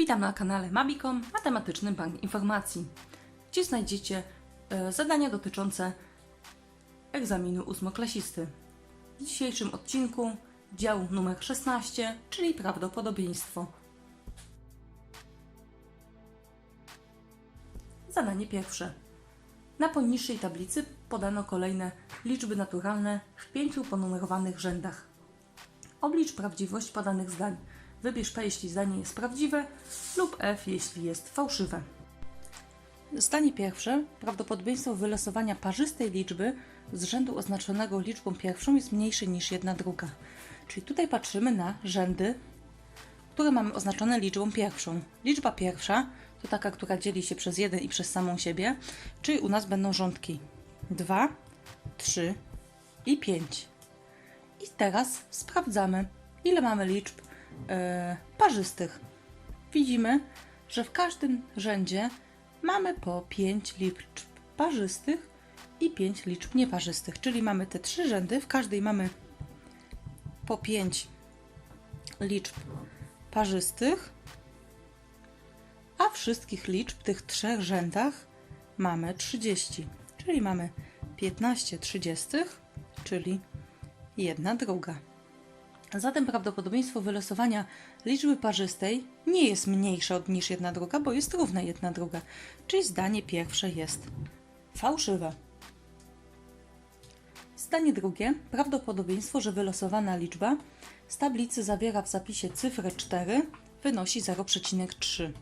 Witam na kanale Mabicom, matematyczny bank informacji, gdzie znajdziecie e, zadania dotyczące egzaminu ósmoklasisty. W dzisiejszym odcinku dział numer 16, czyli prawdopodobieństwo. Zadanie pierwsze. Na poniższej tablicy podano kolejne liczby naturalne w pięciu ponumerowanych rzędach. Oblicz prawdziwość podanych zdań. Wybierz P, jeśli zdanie jest prawdziwe, lub F, jeśli jest fałszywe. Zdanie pierwsze. Prawdopodobieństwo wylosowania parzystej liczby z rzędu oznaczonego liczbą pierwszą jest mniejsze niż jedna druga. Czyli tutaj patrzymy na rzędy, które mamy oznaczone liczbą pierwszą. Liczba pierwsza to taka, która dzieli się przez 1 i przez samą siebie, czyli u nas będą rządki 2, 3 i 5. I teraz sprawdzamy, ile mamy liczb parzystych. Widzimy, że w każdym rzędzie mamy po 5 liczb parzystych i 5 liczb nieparzystych, czyli mamy te trzy rzędy, w każdej mamy po 5 liczb parzystych, a wszystkich liczb w tych trzech rzędach mamy 30, czyli mamy 15 trzydziestych, czyli jedna druga. Zatem prawdopodobieństwo wylosowania liczby parzystej nie jest mniejsze od niż jedna druga, bo jest równe jedna druga, czyli zdanie pierwsze jest fałszywe. Zdanie drugie. Prawdopodobieństwo, że wylosowana liczba z tablicy zawiera w zapisie cyfrę 4 wynosi 0,3.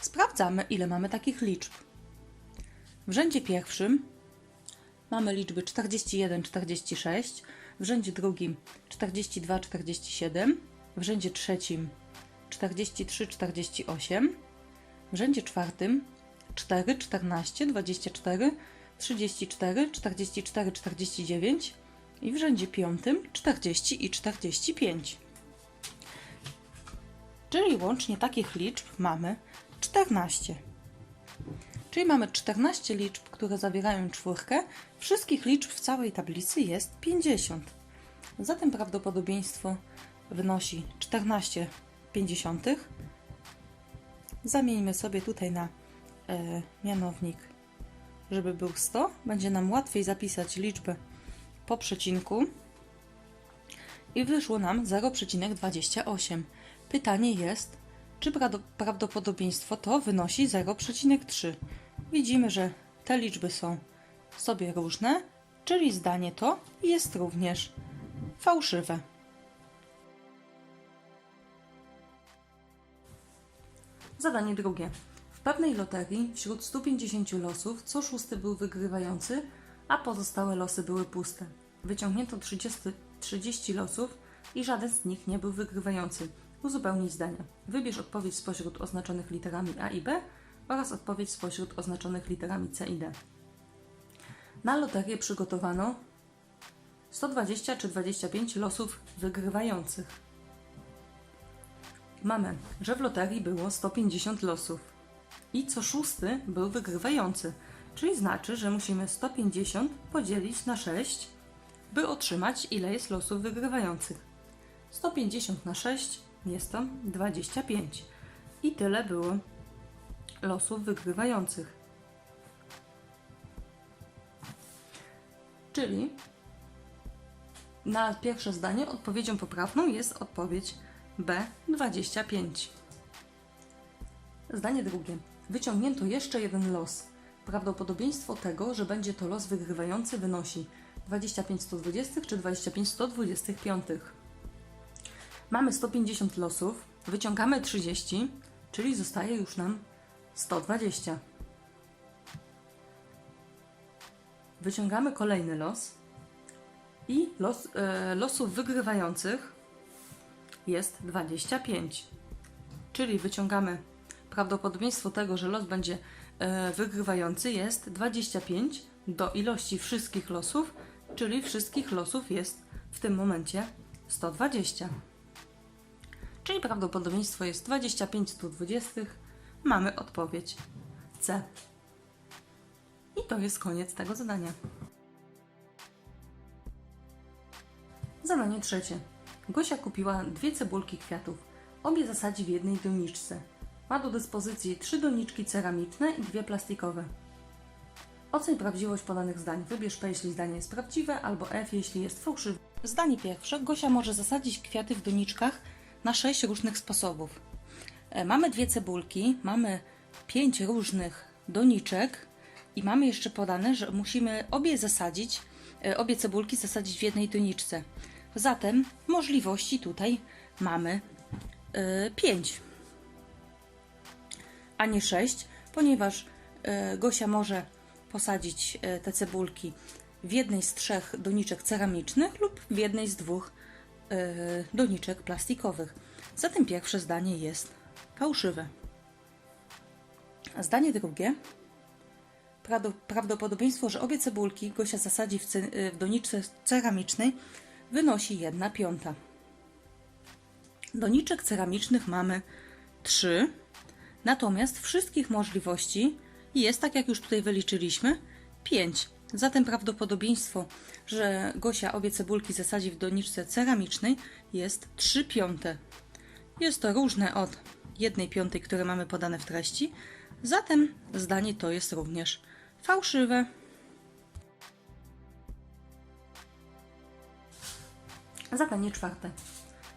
Sprawdzamy, ile mamy takich liczb. W rzędzie pierwszym mamy liczby 41, 46, w rzędzie drugim 42, 47, w rzędzie trzecim 43, 48, w rzędzie czwartym 4, 14, 24, 34, 44, 49 i w rzędzie piątym 40 i 45. Czyli łącznie takich liczb mamy 14. Czyli mamy 14 liczb, które zawierają czwórkę. Wszystkich liczb w całej tablicy jest 50. Zatem prawdopodobieństwo wynosi 14 pięćdziesiątych. Zamieńmy sobie tutaj na e, mianownik, żeby był 100. Będzie nam łatwiej zapisać liczbę po przecinku. I wyszło nam 0,28. Pytanie jest, czy prawdopodobieństwo to wynosi 0,3. Widzimy, że te liczby są sobie różne, czyli zdanie to jest również fałszywe. Zadanie drugie. W pewnej loterii wśród 150 losów co szósty był wygrywający, a pozostałe losy były puste. Wyciągnięto 30, 30 losów i żaden z nich nie był wygrywający. Uzupełnić zdania. Wybierz odpowiedź spośród oznaczonych literami A i B oraz odpowiedź spośród oznaczonych literami C i D. Na loterię przygotowano 120 czy 25 losów wygrywających. Mamy, że w loterii było 150 losów i co szósty był wygrywający, czyli znaczy, że musimy 150 podzielić na 6, by otrzymać ile jest losów wygrywających. 150 na 6 jest to 25 i tyle było losów wygrywających. Czyli na pierwsze zdanie odpowiedzią poprawną jest odpowiedź B25. Zdanie drugie. Wyciągnięto jeszcze jeden los. Prawdopodobieństwo tego, że będzie to los wygrywający wynosi 25 120 czy 25 125. Mamy 150 losów, wyciągamy 30, czyli zostaje już nam 120. Wyciągamy kolejny los i los, e, losów wygrywających jest 25. Czyli wyciągamy prawdopodobieństwo tego, że los będzie e, wygrywający jest 25 do ilości wszystkich losów, czyli wszystkich losów jest w tym momencie 120. Czyli prawdopodobieństwo jest 25 120. Mamy odpowiedź C. I to jest koniec tego zadania. Zadanie trzecie. Gosia kupiła dwie cebulki kwiatów. Obie zasadzi w jednej doniczce. Ma do dyspozycji trzy doniczki ceramiczne i dwie plastikowe. Oceń prawdziwość podanych zdań. Wybierz P, jeśli zdanie jest prawdziwe, albo F, jeśli jest fałszywe. Zdanie pierwsze. Gosia może zasadzić kwiaty w doniczkach na sześć różnych sposobów. E, Mamy dwie cebulki, mamy pięć różnych doniczek i mamy jeszcze podane, że musimy obie zasadzić, e, obie cebulki zasadzić w jednej doniczce. Zatem możliwości tutaj mamy e, pięć, a nie sześć, ponieważ e, Gosia może posadzić e, te cebulki w jednej z trzech doniczek ceramicznych lub w jednej z dwóch e, doniczek plastikowych. Zatem pierwsze zdanie jest fałszywe. Zdanie drugie. Prawdopodobieństwo, że obie cebulki Gosia zasadzi w, w doniczce ceramicznej wynosi 1 piąta. Doniczek ceramicznych mamy 3, natomiast wszystkich możliwości jest, tak jak już tutaj wyliczyliśmy, 5. Zatem prawdopodobieństwo, że Gosia obie cebulki zasadzi w doniczce ceramicznej jest 3 piąte. Jest to różne od 1 piątej, które mamy podane w treści, zatem zdanie to jest również fałszywe. Zadanie czwarte.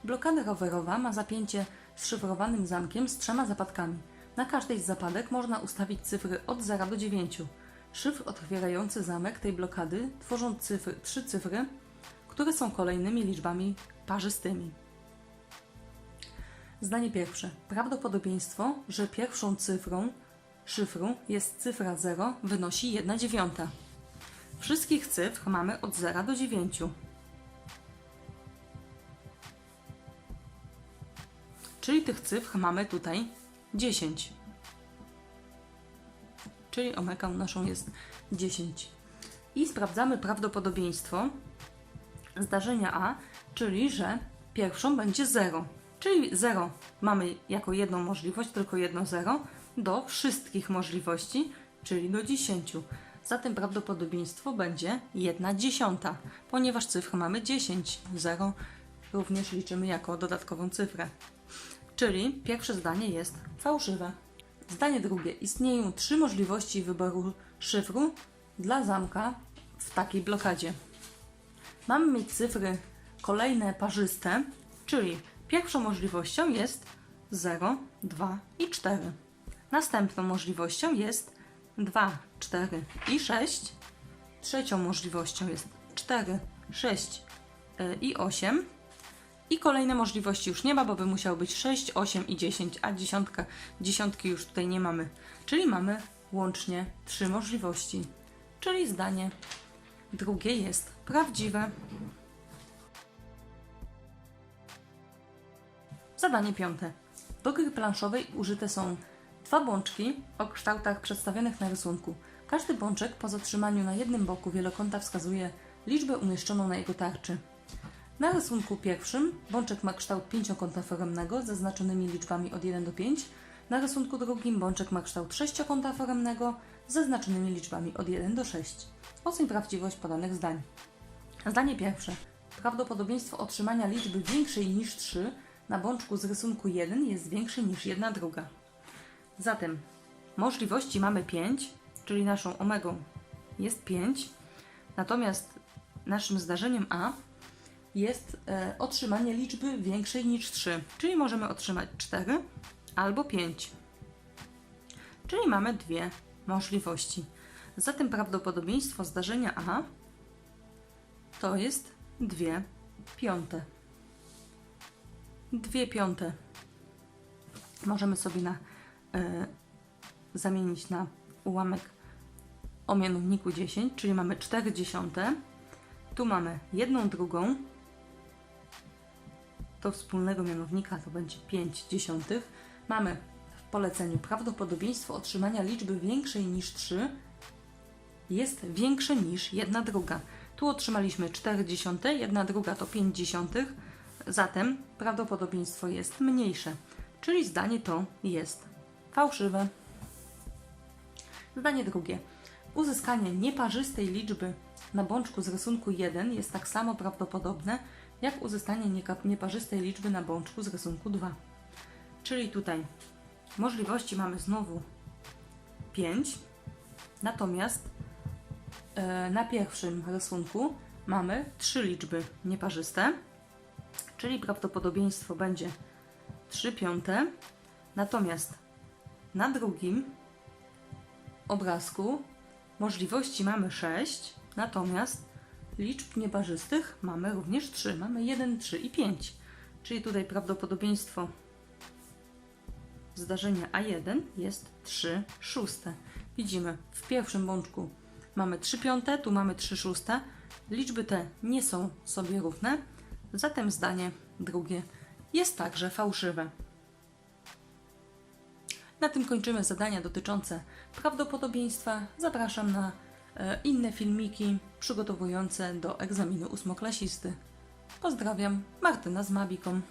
Blokada rowerowa ma zapięcie z szyfrowanym zamkiem z trzema zapadkami. Na każdej z zapadek można ustawić cyfry od 0 do 9. Szyfr otwierający zamek tej blokady tworzą cyfry, trzy cyfry, które są kolejnymi liczbami parzystymi. Zdanie pierwsze. Prawdopodobieństwo, że pierwszą cyfrą szyfru jest cyfra 0 wynosi 1 dziewiąta. Wszystkich cyfr mamy od 0 do 9. Czyli tych cyfr mamy tutaj 10. Czyli omega naszą jest 10. I sprawdzamy prawdopodobieństwo zdarzenia A, czyli że pierwszą będzie 0. Czyli 0 mamy jako jedną możliwość, tylko jedno 0, do wszystkich możliwości, czyli do 10. Zatem prawdopodobieństwo będzie 1 dziesiąta, ponieważ cyfr mamy 10. 0 również liczymy jako dodatkową cyfrę. Czyli pierwsze zdanie jest fałszywe. Zdanie drugie. Istnieją trzy możliwości wyboru szyfru dla zamka w takiej blokadzie. Mamy mieć cyfry kolejne parzyste, czyli pierwszą możliwością jest 0, 2 i 4. Następną możliwością jest 2, 4 i 6. Trzecią możliwością jest 4, 6 y, i 8. I kolejne możliwości już nie ma, bo by musiało być 6, 8 i 10, a dziesiątka, dziesiątki już tutaj nie mamy. Czyli mamy łącznie trzy możliwości. Czyli zdanie drugie jest prawdziwe. Zadanie piąte. Do gry planszowej użyte są dwa bączki o kształtach przedstawionych na rysunku. Każdy bączek po zatrzymaniu na jednym boku wielokąta wskazuje liczbę umieszczoną na jego tarczy. Na rysunku pierwszym bączek ma kształt pięciokąta foremnego z zaznaczonymi liczbami od 1 do 5. Na rysunku drugim bączek ma kształt sześciokąta foremnego z zaznaczonymi liczbami od 1 do 6. Oceń prawdziwość podanych zdań. Zdanie pierwsze. Prawdopodobieństwo otrzymania liczby większej niż 3 na bączku z rysunku 1 jest większe niż 1 druga. Zatem możliwości mamy 5, czyli naszą omegą jest 5, natomiast naszym zdarzeniem A jest e, otrzymanie liczby większej niż 3, czyli możemy otrzymać 4 albo 5. Czyli mamy dwie możliwości. Zatem prawdopodobieństwo zdarzenia A to jest 2 piąte. 2 piąte możemy sobie na, e, zamienić na ułamek o mianowniku 10, czyli mamy 4 dziesiąte. Tu mamy jedną drugą, do wspólnego mianownika to będzie 5 dziesiątych. Mamy w poleceniu prawdopodobieństwo otrzymania liczby większej niż 3 jest większe niż 1 druga. Tu otrzymaliśmy 4 dziesiąte, 1 druga to 5 dziesiątych, zatem prawdopodobieństwo jest mniejsze, czyli zdanie to jest fałszywe. Zdanie drugie. Uzyskanie nieparzystej liczby na bączku z rysunku 1 jest tak samo prawdopodobne, jak uzyskanie nieparzystej liczby na bączku z rysunku 2. Czyli tutaj możliwości mamy znowu 5, natomiast e, na pierwszym rysunku mamy trzy liczby nieparzyste, czyli prawdopodobieństwo będzie 3 piąte, natomiast na drugim obrazku możliwości mamy 6, natomiast liczb nieparzystych mamy również 3. Mamy 1, 3 i 5. Czyli tutaj prawdopodobieństwo zdarzenia A1 jest 3 szóste. Widzimy, w pierwszym bączku mamy 3 piąte, tu mamy 3 szóste. Liczby te nie są sobie równe, zatem zdanie drugie jest także fałszywe. Na tym kończymy zadania dotyczące prawdopodobieństwa. Zapraszam na e, inne filmiki przygotowujące do egzaminu ósmoklasisty. Pozdrawiam, Martyna z Mabiką.